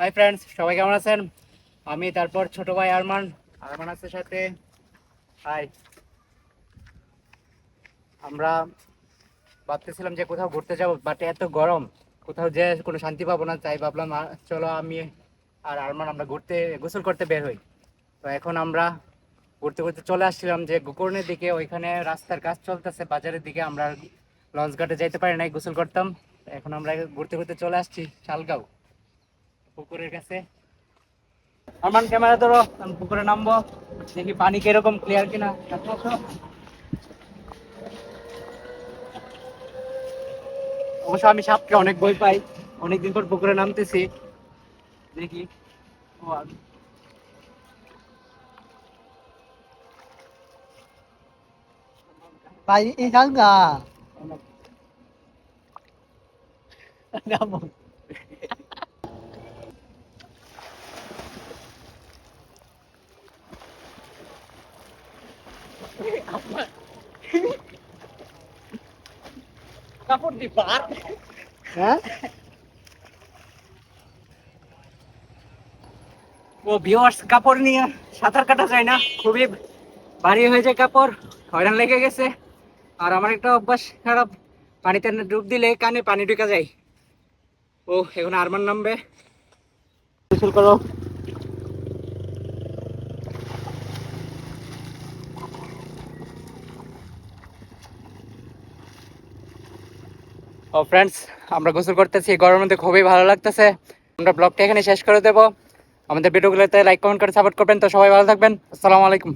Hi friends সবাই কেমন আছেন? আমি, তারপর ছোট ভাই আরমান। আরমান আছে সাথে। হাই আমরা ভাবতেছিলাম যে কোথাও ঘুরতে যাব বাট এত গরম। কোথাও যে কোনো শান্তি পাবো না, তাই ভাবলাম চলো আমি আর আরমান আমরা ঘুরতে, গোসল করতে বের হই। তো এখন আমরা ঘুরতে ঘুরতে চলে আসছিলাম যে গোকর্ণের দিকে। ওইখানে রাস্তার কাজ চলতেছে, বাজারের দিকে। আমরা লঞ্চ ঘাটে যাইতে পারি নাই, গোসল করতাম। এখন আমরা ঘুরতে ঘুরতে চলে আসছি শালগাঁও। পুকুরের কাছে। আমার ক্যামেরা ধরো আমি পুকুরে নামবো। দেখি পানি কীরকম ক্লিয়ার কিনা। অবশ্য আমি সাপকে অনেক ভয় পাই। অনেকদিন পর পুকুরে নামতেছি। দেখি। ও, আমি- Bài đi thắng কাপড় দি পার। Hả? ও ভিউয়ার্স কাপড় নিয়ে সাঁতার কাটা যায় না খুবই ভারী হয়ে যায় কাপড় হয়রান লেগে গেছে। আর আমার একটা অভ্যাস খারাপ পানিতে ডুব দিলে কানে পানি ঢুকে যায়। ও এখন আরমান নামবে। গোসল করো। ও ফ্রেন্ডস আমরা গোসল করতেছি গরমের মধ্যে খুবই ভালো লাগতেছে। আমরা ব্লগটা এখানে শেষ করে দেবো। আমাদের ভিডিওগুলোতে লাইক কমেন্ট করে সাপোর্ট করবেন, তো সবাই ভালো থাকবেন। আসসালামু আলাইকুম।